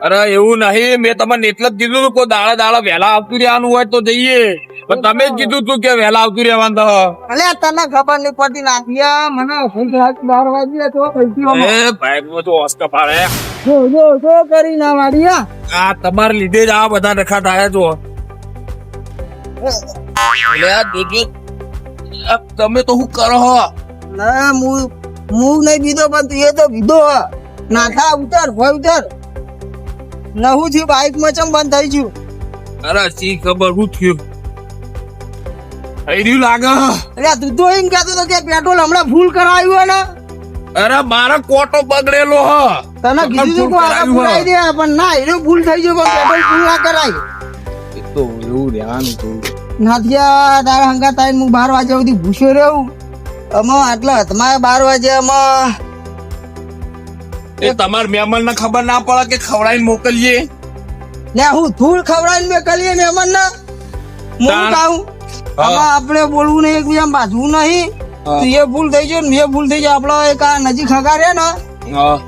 અરે એવું નહીં મેં તમને એટલે જ કીધું કોઈ દાડા દાડા વહેલા આવતું રહેવાનું હોય તો જઈએ. પણ તમે જ કીધું તું કે વહેલા આવતું રહેવાનું તો. અલે તને ખબર નહીં પડતી નાખિયા મને ભૂખ રાત બાર વાગ્યા તો કઈથી એ ભાઈ તો ઓસ્કા પાડે. જો જો જો કરી ના મારિયા આ તમાર લીધે જ આ બધા રખા થાય જો એટલે આ જોજો તમે તો હું કરો હો? ના મુ મુ નહીં દીધો પણ તું એ તો દીધો નાખા ઉતર ભય ઉતર. નવું થયું બાઈકમાં ચમ બંધ થઈ ગયું? અરે સી ખબર હું થયું? થઈ રહ્યું લાગે. અરે તું તો એમ કહેતો હતો કે પેટ્રોલ હમણાં ફૂલ કરાવ્યું ને? અરે મારો કોટો બગડેલો હ. તને કીધું કે આ ફૂલાઈ દે પણ ના એનું ફૂલ થઈ ગયું પણ પેટ્રોલ ફૂલ ના કરાય. એ તો એવું રહેવાનું હતું નાથિયા તારા હંગા તાઈને હું બાર વાગ્યા સુધી ભૂસ્યો રહ્યું અમા આટલા હતમાં બાર વાગ્યા આમાં એ તમાર મહેમાન ને ખબર ના પડે કે ખવડાવીને મોકલીએ? ને હું ધૂળ ખવડાવીને મોકલીએ મહેમાન ને હું? કહું આપણે બોલવું નહીં એકબીજા બાજવું નહીં. તું એ ભૂલ થઈ ગયો ને મેં ભૂલ થઈ જાય આપડે એક આ નજીક હગા રે ને હા.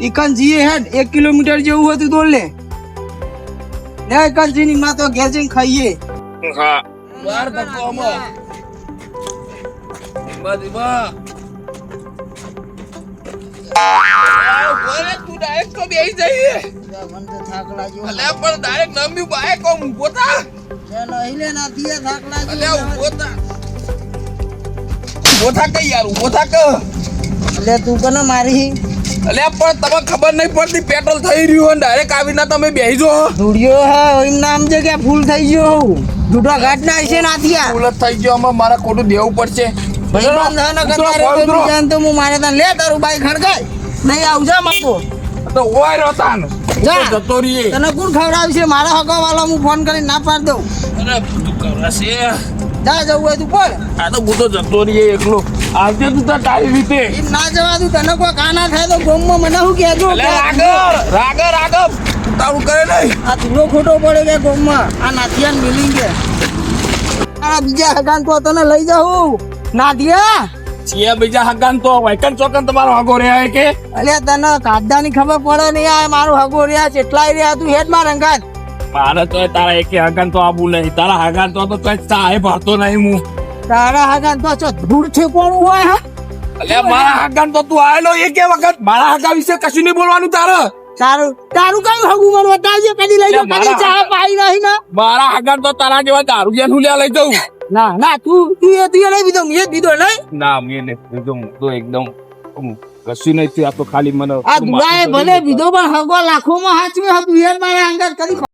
ઇકન જીએ હેડ એક કિલોમીટર જેવું હતું દોડ લે. ને ઇકન જીની માં તો ઘેર જઈને ખાઈએ. હા. બાર ધક્કો આમાં. બસ બસ તું ડાયરેક્ટ તો બેસી જઈએ મને તો થાક લાગ્યો અલ્યા પણ ડાયરેક્ટ નમ્યું બાય કોમ ઊભો થા. हिले નાથી એ થાક લાગ્યો ઊભો થા. ઊભો થા યાર ઊભો કે. એટલે તું કને મારી? અલ્યા પણ તમે ખબર નહીં પડતી પેટ્રોલ થઈ રહ્યું હોય ડાયરેક્ટ આવીને તમે બેસી જો. ધૂળિયો હા એમ નામ છે કે ફૂલ થઈ ગયો જુઠા ઘાટ ના છે નાથિયા જ થઈ ગયો આમાં મારે ખોટું દેવું પડશે. ભાઈબંધ ને કરતા રે ઉતરો. બીજાને તો હું મારે તને લે તારું બાઈક હડકાય નહીં આવજા માકો તો ઓય રોતાન જા. જતો રહીએ. તને કોણ ખવડાવશે? મારા હગો વાળા હું ફોન કરીને ના પાડ દઉં. અરે તું કરાશે જા જવું હોય તું પડ આ તો હું તો જતો રહીએ એકલો. આવજે તું તો તારી રીતે. એમ ના જવા દઉં તને કોઈ કાના થાય તો ગોમમાં મને શું કહેજો? રાગર રાગવ રાગર તારું કરે નહીં. આ ધૂળો ખોટો પડે કે ગોમમાં? આ નાથિયાન મિલિંગ. કે આ બીજા હગાન તો તને લઈ જાઉં. નાથિયા છીએ બીજા હગાન તો વૈકન ચોકન તમારો હગો રહ્યા કે? અલ્યા તને કાઢવાની ખબર પડે નહીં આ મારો હગો રહ્યા કેટલાય રહ્યા તું હેડમાં અંગાત મારે તો તારા એકે હગન તો આબુ નહીં તારા હગન તો તો કઈ ચાહે ભરતો નહીં હું. તારા હગન તો ચો ધૂળ છે કોણ હોય હા? અલે મારા હગન તો તું આવેલો એક વખત. મારા હગા વિશે કશું નહીં બોલવાનું તારે. તારું તારું કયું હગું મને બતાવજે કદી લઈ જાઉં કદી ચા પાઈ નહીં ના. મારા હગન તો તારા જેવા દારૂ જેનું લ્યા લઈ જાઉં. ના ના તું તું એ તું લઈ દીધો મેં દીધો લઈ ના મેં એકદમ તો એકદમ કશું નહીં થયું આ તો ખાલી મને આ દુઆએ ભલે દીધો પણ હગો લાખોમાં હાચવી હતું યાર મારા અંદર કદી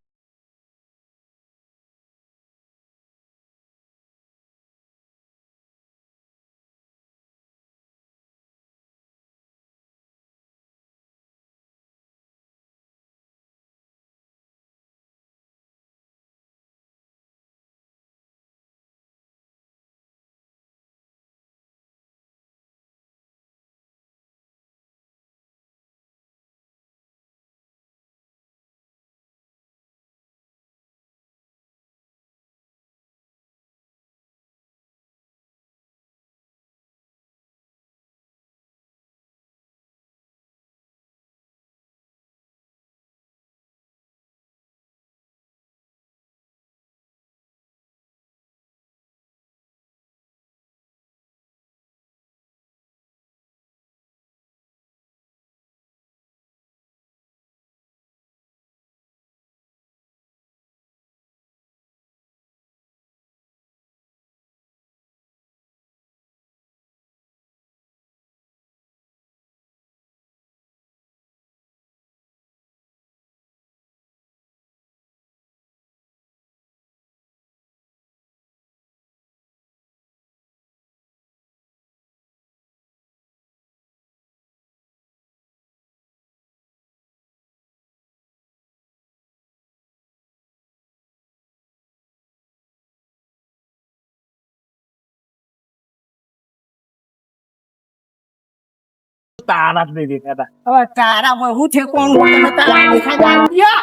તારા જ નહીં દેખાતા હવે તારા હું છે કોણ તારા દેખાતા.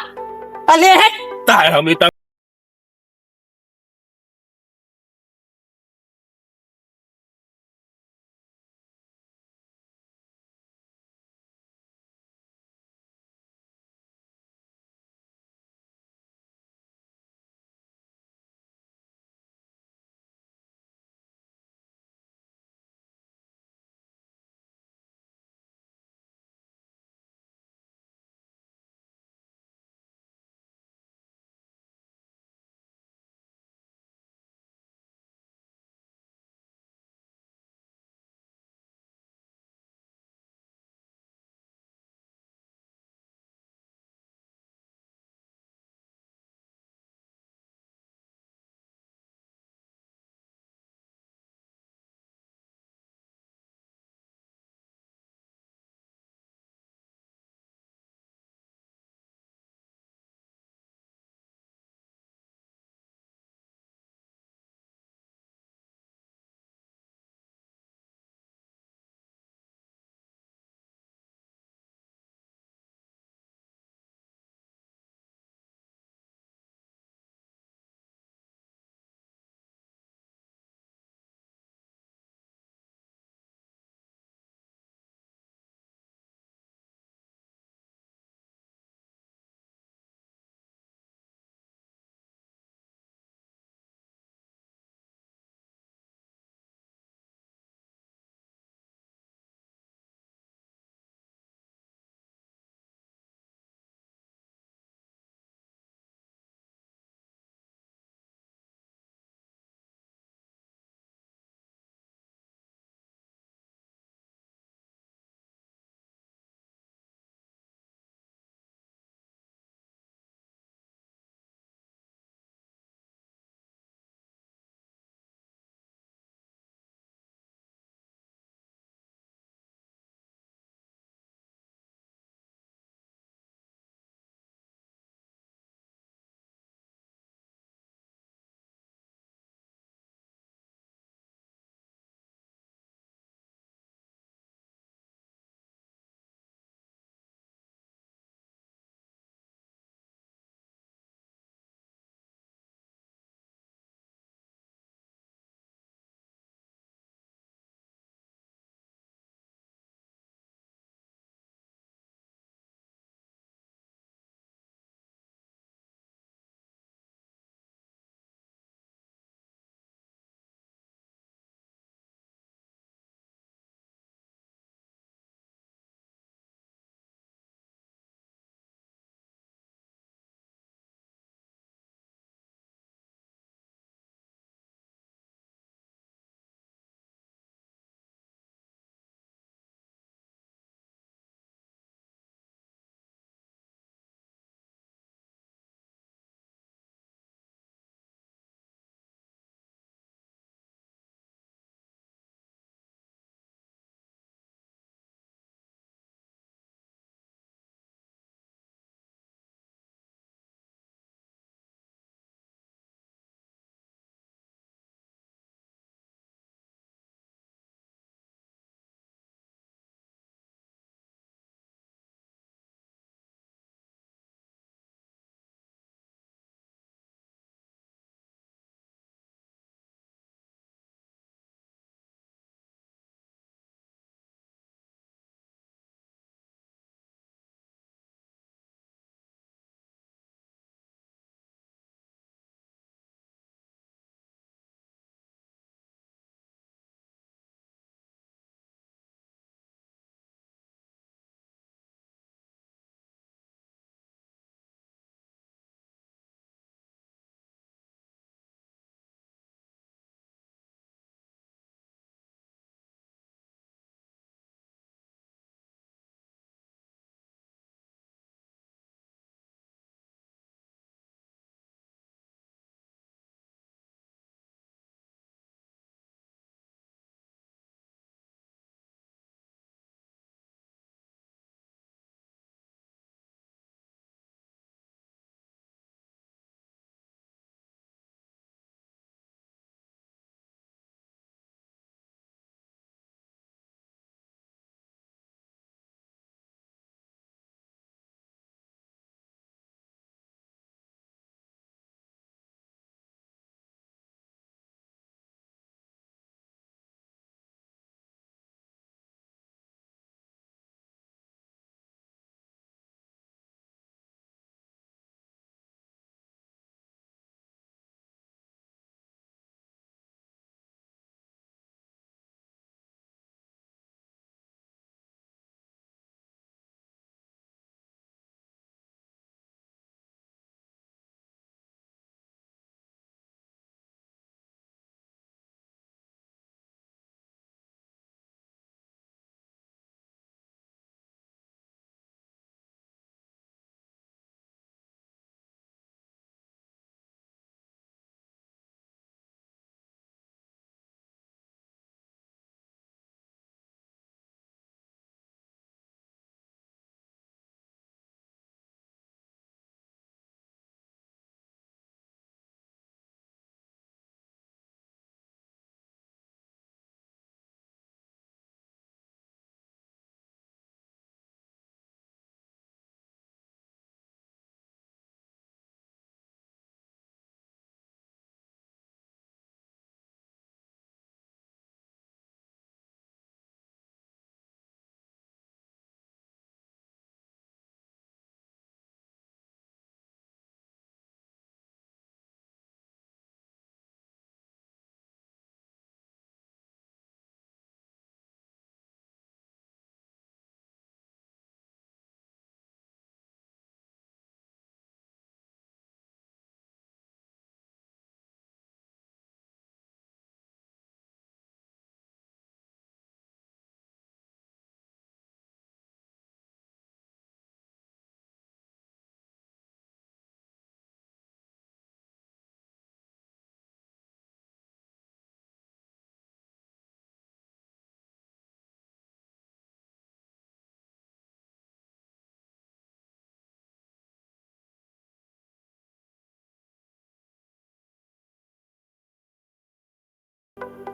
અલે તારે અમે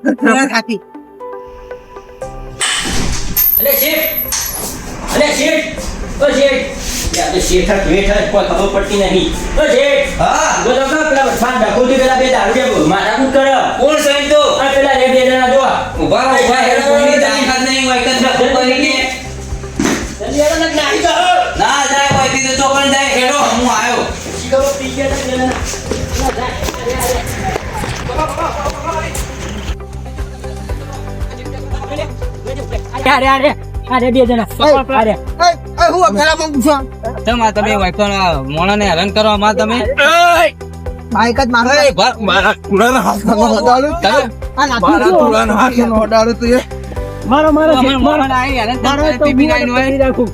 સાચી. અલે શેઠ! અલે શેઠ! ઓ શેઠ! યાર તો શેઠ જ કોઈ ખબર પડતી નહીં. ઓ શેઠ! હા? બોલો કા પેલા વસમાં ડાકોટી પેલા બે દારૂ દેવો મારા હું કર. કોણ સાહેબ તો? આ પેલા રે બે જણા જો ઊભા ઊભા રહો. કોઈની તાકાત નહીં હોય કે ધક્કો કરીને. જલ્દી આવો ના. નાહી જાઓ ના જાય હોય તે તો પણ જાય હેડો હું આવ્યો. શીખરો પી ગયા અરે અરે અરે બે જણા. અરે એ, એ, હું પેલા પણ પૂછો તમે તમે વાઈકણ મોણાને હેરાન કરવા માં તમે. બાઈક જ મારો મારા કુડાના નો હડાળો તમે? મારા દીધું. હાથ નો હડાળો તું એ. મારો મારો હેરાન મારો તો બિનાઈ નો. રાખું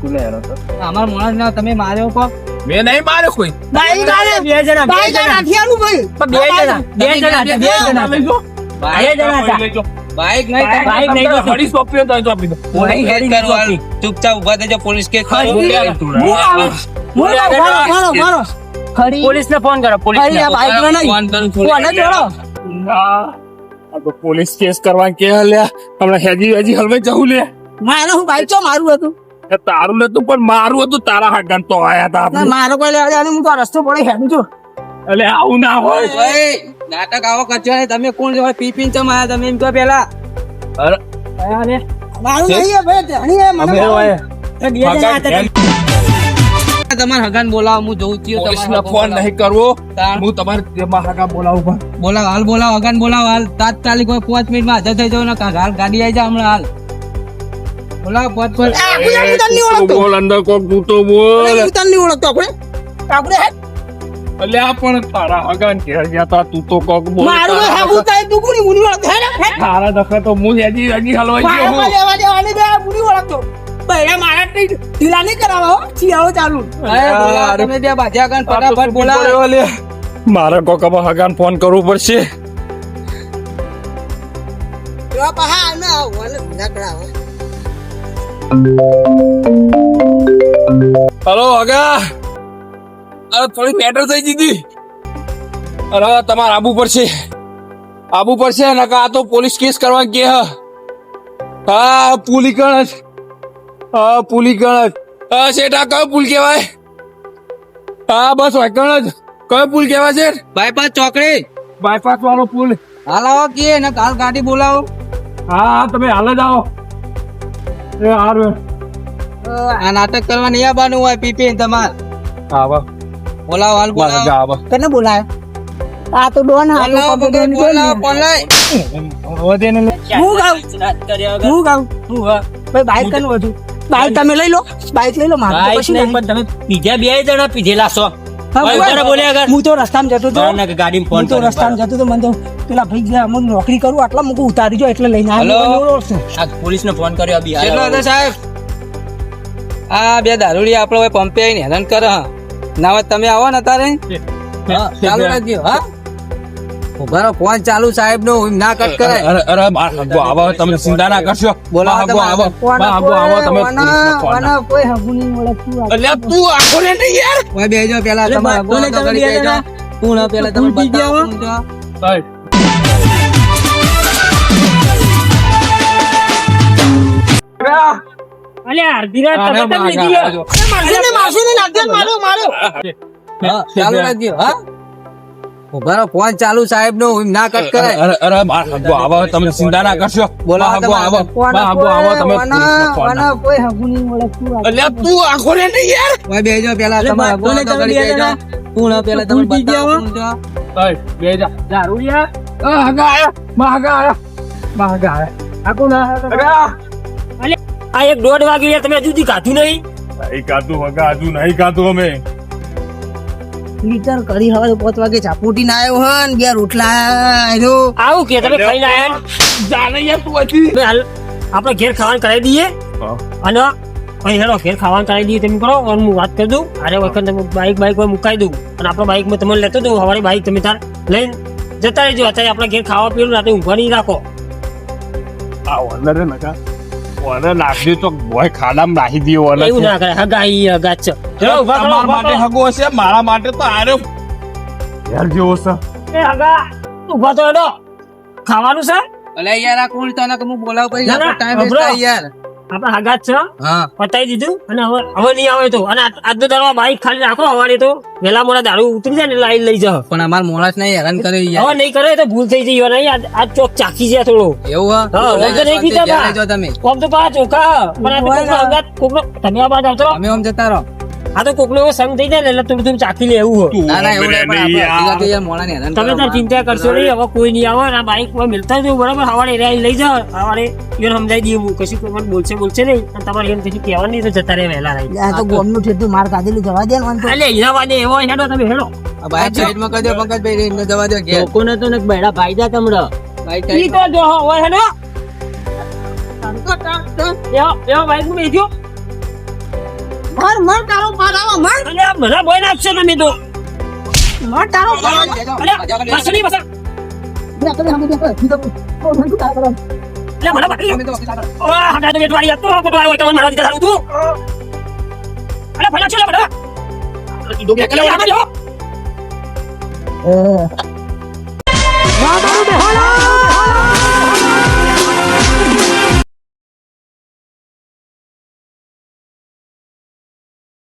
અમાર મોણાને તમે માર્યો કો મેં નહીં માર્યો કોઈ. બાઈક આલે બે જણા બે જણા. બે જણા બે જણા બે જણા બે જણા હતા. નહીં નહીં તો તો તો આપી દો. હેડ ચૂપચાપ પોલીસ કેસ. મારો, મારો, ફોન કરો ને નહીં. ફોન કરું કોને જોડો. ના. તો પોલીસ કરવા કે હલ્યા હમણાં હેજી હેજી હલવાઈ જવું લે. મારે હું બાઈક ચો મારું હતું? તારું નતું પણ મારું હતું તારા હાગન તો આયા તા ના, મારો કોઈ લેવા હું તો રસ્તો પડે હેડું છું. એટલે આવું ના હોય. નાટક આવો કરજો ને તમે કોણ છો? પી પીને ચમ આયા તમે એમ તો પેલા. અરે. અરે મારું નહીં ભાઈ ધણી હે મને અમે તમારે હગાન બોલાવો હું જોઉં છું પોલીસને ફોન નહીં કરવો. હું તમારે જેમાં હગા બોલાવું પણ. બોલાવ હાલ બોલાવ હગાન બોલાવો હાલ. તાત્કાલિક કોઈ પાંચ મિનિટમાં હાજર થઈ જાવ ને હાલ ગાડી આવી જાય હમણાં હાલ. બોલાવો પાંચ પાંચ. બોલ અંદર કોક તું તો બોલ. હું તને નહીં ઓળખતો આપણે આપણે. એટલે આ પણ તારા હગાન ઘેર ગયા તા તું તો કોક બોલ મારું તો હાગું થાય તું કોની હું નહીં ઓળખતો હે ને? હે? તારા દખે તો હું હેજી હેજી હલવાઈ મારે ગયો કોઈ લેવા દેવાની બે હું નહીં ઓળખતો બૈરા મારા ઢીલા નહીં કરાવો હો ચાલુ. અરે બોલા તમે બે બાજા હગાન ફટાફટ બોલાવો. મારે કોક હવે હગાન ફોન કરવું પડશે. પાહા હલો હગા. અરે થોડી મેટર થઈ જીધી અરે તમારે આબુ પડશે. આબુ પડશે નકા આ તો પોલીસ કેસ કરવા કે હ. હા પુલી ગણ જ હા પુલી કણ જ હા શેઠ આ કયો પુલ કહેવાય? હા બસ હોય કણ જ કયો પુલ કહેવાય છે બાયપાસ ચોકડી. બાયપાસ વાળો પુલ. હાલ આવો કે ને કાલ ગાડી બોલાવો. હા હા તમે હાલ જ આવો. એ હારું આ નાટક કરવા નહીં આવવાનું હોય પી પીને તમારે આવો બોલાવો હાલ બોલાવ. કને બોલાય? આ તો ડોન હાલ બોલાવ બોલાવ બોલાય વધે ને હું વગર. હું ગાવ હું હા. ભાઈ બાઈક કનું વધુ? બાઈક તમે લઈ લો. બાઈક લઈ લો મારે પછી. પણ તમે બીજા બે જણા પીધેલા છો. હા, હું- બોલ્યા હું તો રસ્તામાં જતો હતો. ના, ના, ફોન તો રસ્તામાં જતો હતો મને તો પેલા ભાઈ ગયા અમુક નોકરી કરું આટલા મૂકું ઉતારી જો એટલે લઈને? આવ્યો પોલીસને ફોન કર્યો બી કેટલો હતો સાહેબ? આ બે દારૂડી આપણે પંપે આવીને હેરાન કરે હા. ના તમે આવો ને તારે હા, ચાલુ રાખજો હા. ઉભારો ફોન ચાલુ સાહેબ નો ના કટ કરાય. અરે અરે બાર આવો તમે ચિંતા ના કરશો. બોલાવો બા, હગો આવો કોને આવો તમે કોને કોઈ હગું નહીં ઓળખતું અલ્યા તું આખો ને નહીં યાર. ઓય બેજો પેલા તમે તો કરી બે દેજો. જણા. પેલા તમે બતાવો સાહેબ. સાહેબ અલે અડધી રાત તમે લીધી આજો. એ મારશે ને, મારશે ને, નાખજે ને, માર્યો, માર્યો. હા, ચાલુ રાખજો હા. ઊભા ફોન ચાલુ સાહેબ નો ના કટ કરાય અરે અરે બાર હગો આવો તમે ચિંતા ના કરશો. બોલાવો હગો આવો. બા, હગો આવો તમે કોને કોઈ હગું નહીં ઓળખતું આ. અલ્યા તું આખો ને યાર. ઓય બેજો પેલા અરે હગો તો કરી દેજો. જણા. પેલા તમે બતાવો તો. સાહેબ બેજા દારૂડિયા આ હગા આયા. બા હગા આયા. બા હગા આયા આખું ના હગા આ એક દોઢ વાગે યાર તમે હજુ સુધી કાઢ્યું નહીં? નહીં કાતું વગા હજુ નહીં કાતું અમે. લીટર કરી હવે પાંચ વાગે ચાપુટી ના આવ્યો હન બે રોટલા આવ્યો આવું કે તમે ખાઈને આયા ને? જાને યાર તું હજી. આપણે ઘેર ખાવાનું કરાવી દઈએ. અને અહીં હેડો ઘેર ખાવાનું કરાવી દઈએ તમે કરો. અને હું વાત કરી દઉં. અરે વખત તમે બાઈક બાઈક પર મુકાઈ દઉં. અને આપણો બાઈકમાં તમને લેતો દઉં. હવારે બાઈક તમે તાર લઈને જતા રહેજો. અત્યારે આપણે ઘેર ખાવા પીવું રાતે ઊંઘવા નહીં રાખો. આવો અંદર નકા. ઓનર નાખી તો ભોય ખાડામાં નાખી દીયો ઓનર એવું ના કરે હગાઈ હગા છે તમારા માટે હગો છે મારા માટે તો આરે યાર જેવો છે? એ હગા. ઊભા તો એનો ખાવાનું છે? અલે યાર આ કોણ તને કે હું બોલાવું પછી ના, ના, ટાઈમ વેસ્ટ યાર. આપણે આઘાત છે? પતાવી દીધું? અને હવે હવે નહીં આવે તો. અને આજનો દાડો બાઈક ખાલી રાખો હવારે તો. વેલા મોડા દારૂ ઉતરી જાય ને લાઈન લઈ જાવ પણ અમાર મોણસ નહીં હેરાન કરે હવે નહીં કરે તો ભૂલ થઈ જઈ નહીં. આ- ચોક ચાકી જાય થોડો. એવું હા? નહીં પીતા તમે. કોમ તો પા ચોખા. પણ આ તમે આ બાદ આવતો. અમે આમ જતા રહો. આ તો કોકનો એવો સંગ થઈ જાય ને એટલે થોડું થોડું ચાખી લે એવું હોય. ના ના એવું નહીં પણ આપણે હકીકતે યાર મોણાને હેરાન તમે તાર ચિંતા કરશો નહીં હવે કોઈ નહીં આવે આ બાઈકમાં મિલતા જ બરાબર? સવારે એરિયા લઈ જાઓ સવારે એને સમજાઈ દઈએ હું કશું કોઈ મને બોલશે બોલશે નહીં. અને તમારે એમ કશું કહેવાનું નહીં તો જતા રહે વહેલા રહી. આ તો ગોમનું ઠેઠું માર કાઢેલું જવા દે ને એટલે એના વાદે એવો હેડો તમે હેડો. આ બાઈક સાઈડમાં કરી દો પંકજભાઈ એમને જવા દો લોકોને તો ને બૈડા ફાયદા તમડો બાઈક તો જો હોય હેડો. એવો એવો બાઈક મેં બેસ્યો માર મર તારો પાર આવો મર અને આ બધા બોય નાખશો તમે તો. મર તારો પાર. અરે બસ નહીં બસ બે આપણે સામે બેસો. બીજો ઓ, મને શું તારે કરવાનું? એટલે મને બાકી ઓ હટા તો બેટવાડી હતો કોટવાય હોય તો મારા દીધા તું. અરે ભલા છે બધા કલે આમાં જો